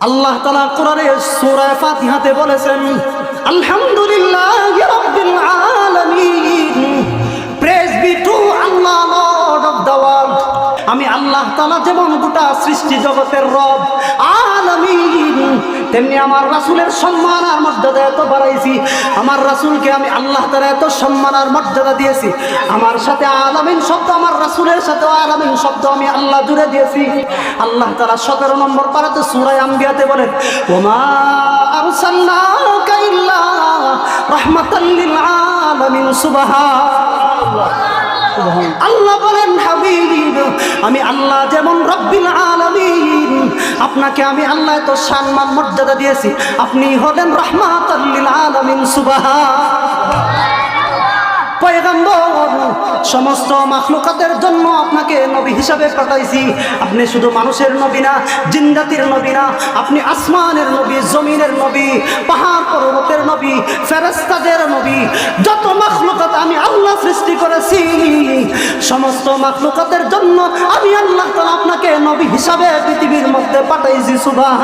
আল্লাহ তালা কোরআনে সূরা ফাতিহাতে বলেছেন, আলহামদুলিল্লাহ আল্লাহ আমি আল্লাহ তালা যেমন গোটা সৃষ্টি জগতের রব তেমনি আমার রাসূলের সম্মান আর মর্যাদা এত বাড়াইছি, আমার রাসূলকে আমি আল্লাহ তালা এত সম্মান আর মর্যাদা দিয়েছি, আমার সাথে আলামিন শব্দ, আমার রাসূলের সাথে আলামিন শব্দ আমি আল্লাহ জুড়ে দিয়েছি। আল্লাহ তালা সতেরো নম্বর পারাতে সুরায় আম্বিয়াতে বলেন, ওমা আল্লাহ বলেন আমি আল্লাহ যেমন রব্বিল আলামিন আপনাকে আমি আল্লাহ তো সম্মান, মর্যাদা দিয়েছি। আপনি হলেন রহমাতাল্লিল আলামিন পয়গম্বর, সমস্ত মাখলুকাতের জন্য আপনাকে নবী হিসাবে পাঠাইছি। আপনি শুধু মানুষের নবী না, জিন্দাতির নবী না, আপনি আসমানের নবী, জমিনের নবী, পাহাড় পর্বতের নবী ফেরেস্তাদের নবী, যত মাখলুকাত আমি আল্লাহ সৃষ্টি করেছি, সমস্ত মাখলুকাতের জন্য আমি আল্লাহ তাআলা আপনাকে নবী হিসাবে পৃথিবীর মধ্যে পাঠাইছি সুবাহ